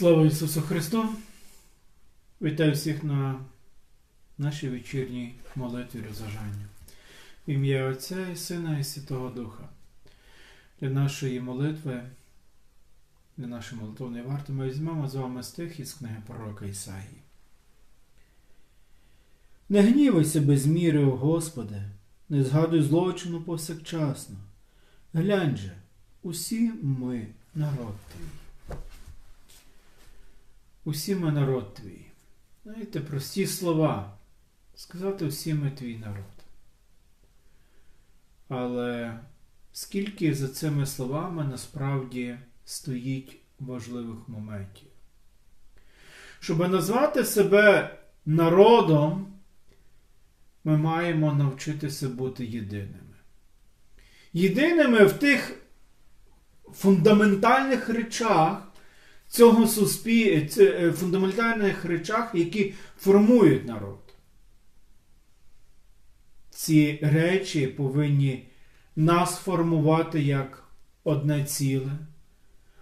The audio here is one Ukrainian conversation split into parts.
Слава Ісусу Христу! Вітаю всіх на нашій вечірній молитві розважання. В ім'я Отця і Сина і Святого Духа. Для нашої молитви, для нашої молитовної варти ми візьмемо з вами стих із книги пророка Ісаїї. Не гнівайся без міри, о Господи, не згадуй злочину повсякчасно. Глянь же, усі ми народ твій. Усі ми народ твій. Знаєте, прості слова. Сказати усі ми твій народ. Але скільки за цими словами насправді стоїть важливих моментів? Щоб назвати себе народом, ми маємо навчитися бути єдиними. Єдиними в тих фундаментальних речах, цього суспіль... фундаментальних речах, які формують народ. Ці речі повинні нас формувати як одне ціле,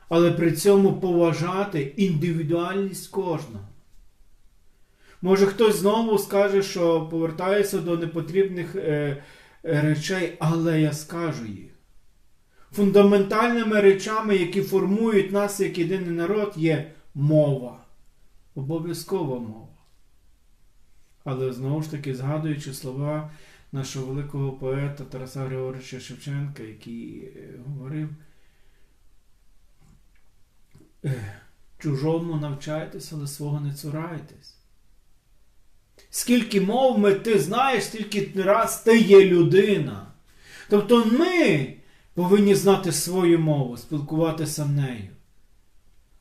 але при цьому поважати індивідуальність кожного. Може, хтось знову скаже, що повертається до непотрібних е, речей, але я скажу їх. Фундаментальними речами, які формують нас як єдиний народ, є мова. Обов'язкова мова. Але знову ж таки, згадуючи слова нашого великого поета Тараса Григоровича Шевченка, який е, говорив, «Е, чужому навчайтесь, але свого не цурайтесь. Скільки мов ми ти знаєш, стільки раз ти є людина. Тобто ми повинні знати свою мову, спілкуватися нею.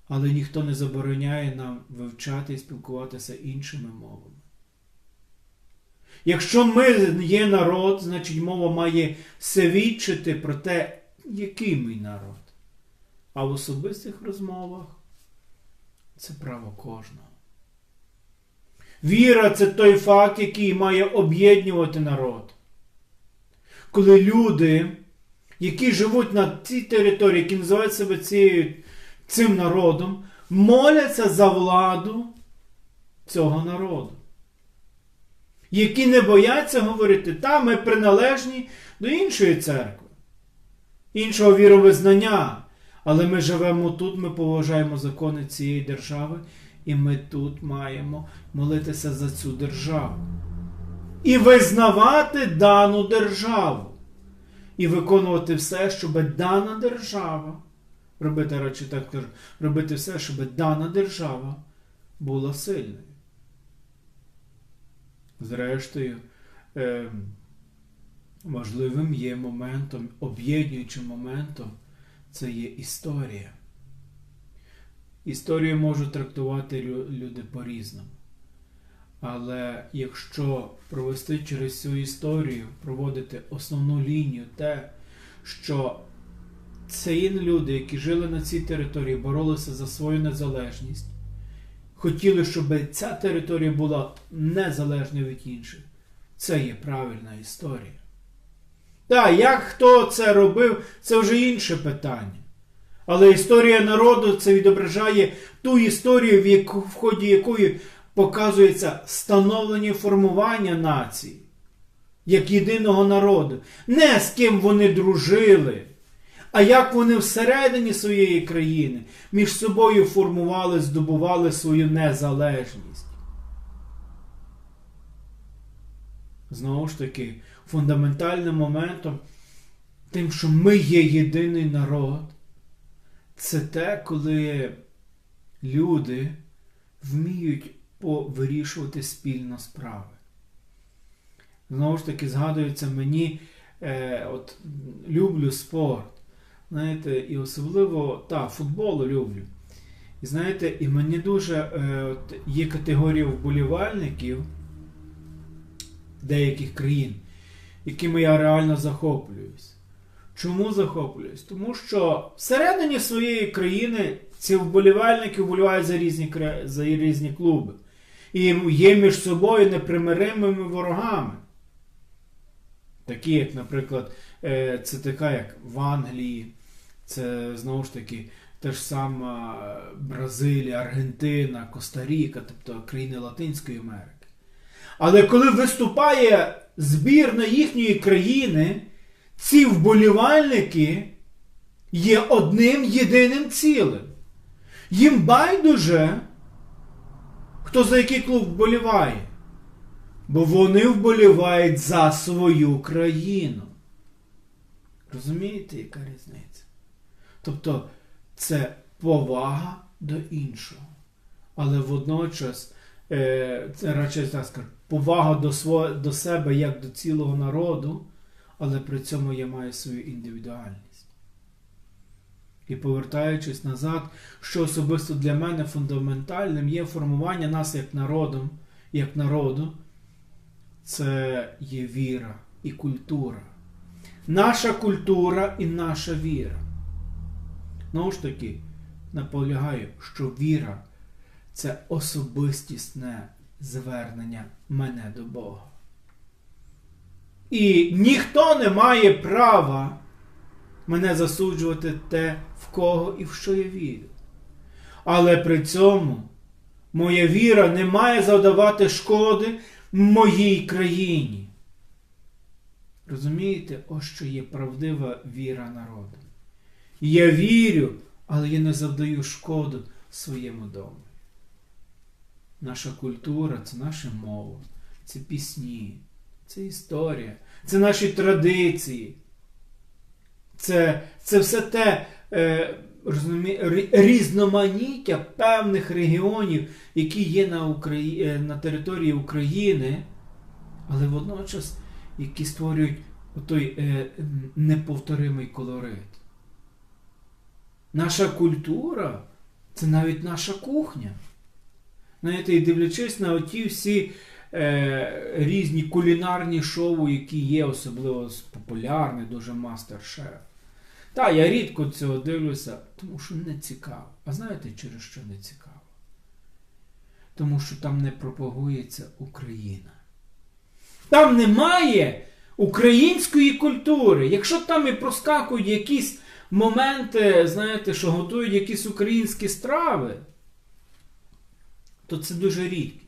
Але ніхто не забороняє нам вивчати і спілкуватися іншими мовами. Якщо ми є народ, значить мова має свідчити про те, який ми народ. А в особистих розмовах це право кожного. Віра це той факт, який має об'єднувати народ. Коли люди, які живуть на цій території, які називають себе цією, цим народом, моляться за владу цього народу. Які не бояться говорити, та ми приналежні до іншої церкви, іншого віровизнання. Але ми живемо тут, ми поважаємо закони цієї держави, і ми тут маємо молитися за цю державу. І визнавати дану державу. І виконувати все, щоб дана держава, робити речі так кажу, робити все, щоб дана держава була сильною. Зрештою, е, важливим є моментом, об'єднуючим моментом це є історія. Історію можуть трактувати люди по-різному. Але якщо провести через цю історію, проводити основну лінію, те, що ці люди, які жили на цій території, боролися за свою незалежність, хотіли, щоб ця територія була незалежною від інших, це є правильна історія. Так, як хто це робив, це вже інше питання. Але історія народу це відображає ту історію, в, яку, в ході якої показується становлення і формування нації як єдиного народу. Не з ким вони дружили, а як вони всередині своєї країни між собою формували, здобували свою незалежність. Знову ж таки, фундаментальним моментом, тим, що ми є єдиний народ, це те, коли люди вміють повирішувати спільно справи. Знову ж таки, згадується мені, е, от, люблю спорт. Знаєте, і особливо та, футболу люблю. І знаєте, і мені дуже е, от, є категорія вболівальників деяких країн, якими я реально захоплююсь. Чому захоплююсь? Тому що всередині своєї країни ці вболівальники вболівають за різні, за різні клуби. І є між собою непримиримими ворогами. Такі, як, наприклад, е, це така, як в Англії, це знову ж таки та ж сама Бразилія, Аргентина, Коста-Ріка, тобто країни Латинської Америки. Але коли виступає збірна їхньої країни, ці вболівальники є одним єдиним цілим. Їм байдуже, хто за який клуб вболіває. Бо вони вболівають за свою країну. Розумієте, яка різниця? Тобто це повага до іншого. Але водночас, е, це радше так повага до, сво, до себе як до цілого народу, але при цьому я маю свою індивідуальність. І повертаючись назад, що особисто для мене фундаментальним є формування нас як народом, як народу, це є віра і культура. Наша культура і наша віра. Знову ж таки, наполягаю, що віра це особистісне звернення мене до Бога. І ніхто не має права мене засуджувати те, в кого і в що я вірю. Але при цьому моя віра не має завдавати шкоди моїй країні. Розумієте, ось що є правдива віра народу. Я вірю, але я не завдаю шкоду своєму дому. Наша культура це наша мова, це пісні, це історія, це наші традиції. Це це все те е, різноманіття певних регіонів, які є на, Украї... Е, на території України, але водночас які створюють той е, неповторимий колорит. Наша культура це навіть наша кухня. Знаєте, і дивлячись на оті всі е, різні кулінарні шоу, які є, особливо популярний, дуже мастер-шеф. Так, я рідко цього дивлюся, тому що не цікаво. А знаєте, через що не цікаво? Тому що там не пропагується Україна. Там немає української культури. Якщо там і проскакують якісь моменти, знаєте, що готують якісь українські страви, то це дуже рідкість.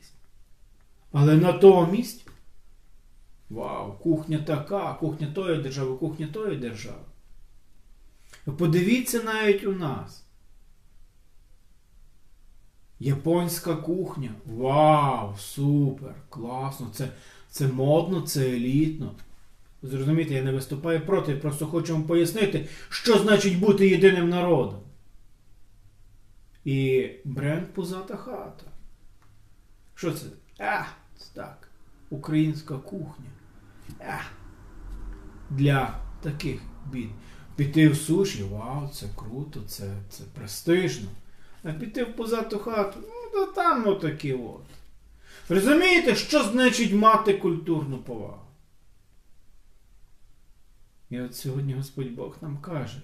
Але натомість, вау, кухня така, кухня тої держави, кухня тої держави. Подивіться навіть у нас. Японська кухня. Вау! Супер! Класно! Це це модно, це елітно. Зрозумієте, я не виступаю проти, просто хочу вам пояснити, що значить бути єдиним народом. І бренд Пузата хата. Що це? А, так. Українська кухня. А, Для таких бід. Піти в суші, вау, це круто, це це престижно. А піти в позату хату, ну то там отакі от. Розумієте, що значить мати культурну повагу? І от сьогодні Господь Бог нам каже,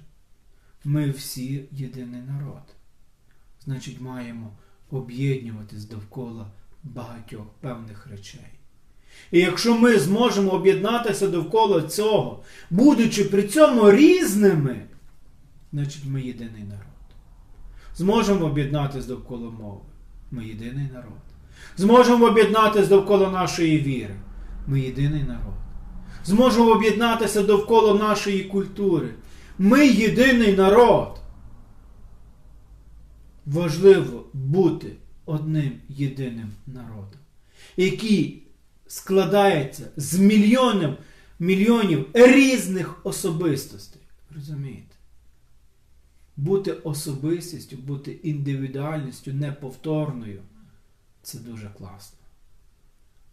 ми всі єдиний народ. Значить, маємо об'єднуватись довкола багатьох певних речей. І якщо ми зможемо об'єднатися довкола цього, будучи при цьому різними, значить ми єдиний народ. Зможемо об'єднатися довкола мови. Ми єдиний народ. Зможемо об'єднатися довкола нашої віри. Ми єдиний народ. Зможемо об'єднатися довкола нашої культури. Ми єдиний народ. Важливо бути одним єдиним народом, який складається з мільйонів мільйонів різних особистостей. Розумієте? Бути особистістю, бути індивідуальністю неповторною це дуже класно.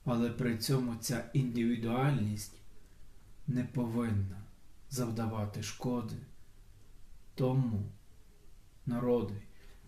Але при цьому ця індивідуальність не повинна завдавати шкоди тому народу,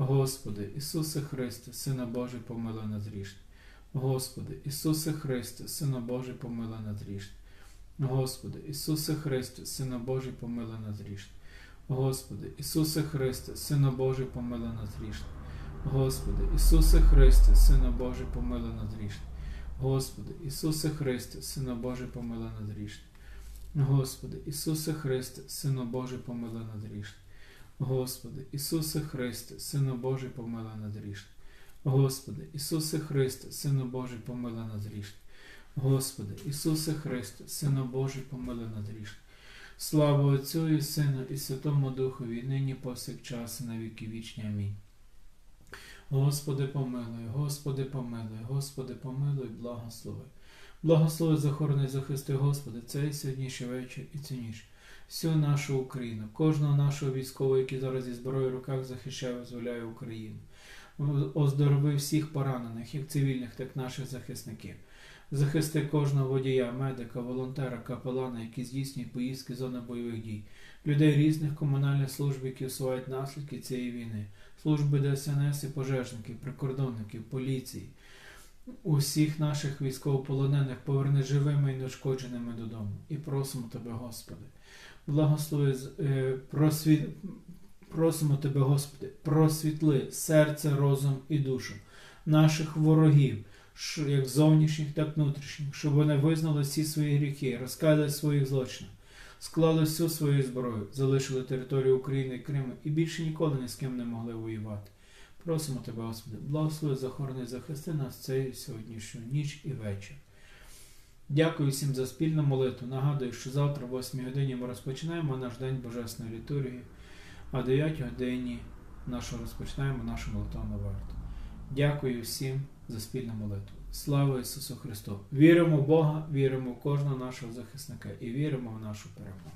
Господи, Ісусе Христе, Сина Божий, помилуй нас грішних. Господи, Ісусе Христе, Сина Божий, помилуй нас грішних. Господи, Ісусе Христе, Сина Божий, помилуй нас грішних. Господи, Ісусе Христе, Сина Божий, помилуй нас грішних. Господи, Ісусе Христе, Сина Божий, помилуй нас грішних. Господи, Ісусе Христе, Сина Божий, помилуй нас грішних. Господи, Ісусе Христе, Сина Божий, помилуй нас грішних. Господи, Ісусе Христе, Сина Божий, помилуй нас грішних. Господи, Ісусе Христе, Сина Божий, помилуй нас грішних. Господи, Ісусе Христе, Сина Божий, помилуй нас грішних. Слава Отцю і Сину і Святому Духові, нині повсякчас, і на віки вічні. Амінь. Господи, помилуй, Господи, помилуй, Господи, помилуй, благослови. Благослови, захорони, захисти, Господи, цей сьогоднішній вечір і цю ніч. Всю нашу Україну, кожного нашого військового, який зараз зі зброєю в руках захищає, визволяє Україну. Оздорови всіх поранених, як цивільних, так і наших захисників. Захисти кожного водія, медика, волонтера, капелана, які здійснюють поїздки зони бойових дій, людей різних комунальних служб, які усувають наслідки цієї війни, служби ДСНС і пожежників, прикордонників, поліції, усіх наших військовополонених поверни живими і неушкодженими додому. І просимо Тебе, Господи, благослови, е, просвіт, просимо Тебе, Господи, просвітли серце, розум і душу наших ворогів як зовнішніх, так внутрішніх, щоб вони визнали всі свої гріхи, розкаяли своїх злочинів, склали всю свою зброю, залишили територію України і Криму і більше ніколи ні з ким не могли воювати. Просимо тебе, Господи, благослови, захорони, захисти нас цієї сьогоднішню ніч і вечір. Дякую всім за спільну молитву. Нагадую, що завтра, о 8 годині, ми розпочинаємо наш день Божесної літургії, а о 9 годині нашу розпочинаємо нашу молитовну варту. Дякую всім за спільну молитву. Слава Ісусу Христу! Віримо в Бога, віримо в кожного нашого захисника і віримо в нашу перемогу.